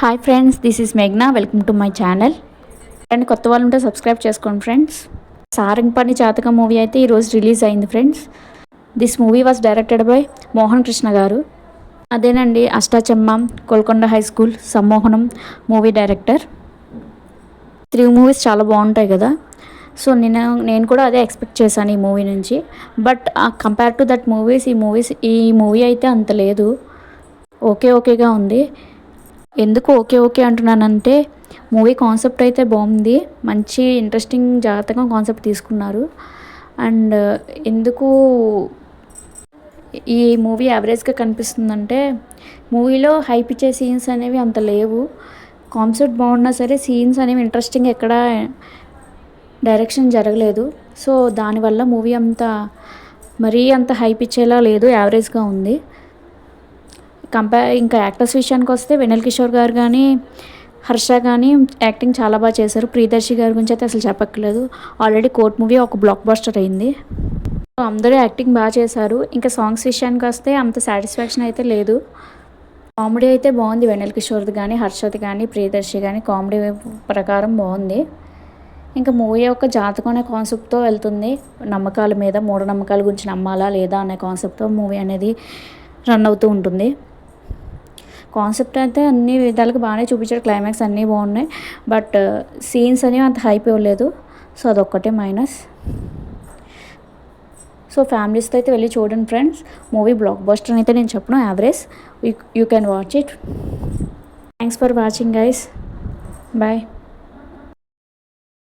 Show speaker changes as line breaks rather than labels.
Hi friends this is మేఘ్నా welcome to my channel and కొత్త వాళ్ళు ఉంటే సబ్స్క్రైబ్ చేసుకోండి ఫ్రెండ్స్ సారంగపాణి జాతక మూవీ అయితే ఈరోజు రిలీజ్ అయింది friends this movie was directed by Mohan Krishna garu. అదేనండి Ashta Chamma Golconda high school Sammohanam movie director three movies చాలా బాగుంటాయి కదా. సో నేను నేను కూడా అదే ఎక్స్పెక్ట్ చేశాను ఈ మూవీ నుంచి. But compare to that movies ఈ మూవీస్ ఈ మూవీ అయితే అంత లేదు. ఓకే ఓకేగా ఉంది. ఎందుకు ఓకే ఓకే అంటున్నానంటే మూవీ కాన్సెప్ట్ అయితే బాగుంది. మంచి ఇంట్రెస్టింగ్ జాతకం కాన్సెప్ట్ తీసుకున్నారు. అండ్ ఎందుకు ఈ మూవీ యావరేజ్గా కనిపిస్తుందంటే మూవీలో హైప్ ఇచ్చే సీన్స్ అనేవి అంత లేవు. కాన్సెప్ట్ బాగున్నా సరే సీన్స్ అనేవి ఇంట్రెస్టింగ్ ఎక్కడ డైరెక్షన్ జరగలేదు. సో దానివల్ల మూవీ అంత మరీ అంత హైప్ ఇచ్చేలా లేదు యావరేజ్గా ఉంది. కంపేర్ ఇంకా యాక్టర్స్ విషయానికి వస్తే వెనల్ కిషోర్ గారు కానీ హర్ష కానీ యాక్టింగ్ చాలా బాగా చేశారు. ప్రియదర్శి గారి గురించి అయితే అసలు చెప్పక్కర్లేదు. ఆల్రెడీ కోర్ట్ మూవీ ఒక బ్లాక్ బస్టర్ అయింది అందరూ యాక్టింగ్ బాగా చేశారు. ఇంకా సాంగ్స్ విషయానికి వస్తే అంత సాటిస్ఫాక్షన్ అయితే లేదు. కామెడీ అయితే బాగుంది వెనల్ కిషోర్ది కానీ హర్షది కానీ ప్రియదర్శి కానీ కామెడీ ప్రకారం బాగుంది. ఇంకా మూవీ యొక్క జాతకం అనే కాన్సెప్ట్తో వెళ్తుంది. నమ్మకాల మీద మూఢనమ్మకాల గురించి నమ్మాలా లేదా అనే కాన్సెప్ట్తో మూవీ అనేది రన్ అవుతూ ఉంటుంది. కాన్సెప్ట్ అయితే అన్ని విధాలుగా బాగానే చూపించారు. క్లైమాక్స్ అన్నీ బాగున్నాయి. బట్ సీన్స్ uh, అనేవి అంత హైప్ ఇవ్వలేదు. సో అదొక్కటే మైనస్ సో ఫ్యామిలీస్తో అయితే వెళ్ళి చూడండి ఫ్రెండ్స్ మూవీ బ్లాక్ బస్టర్ అయితే నేను చెప్పను average you can watch it thanks for watching guys bye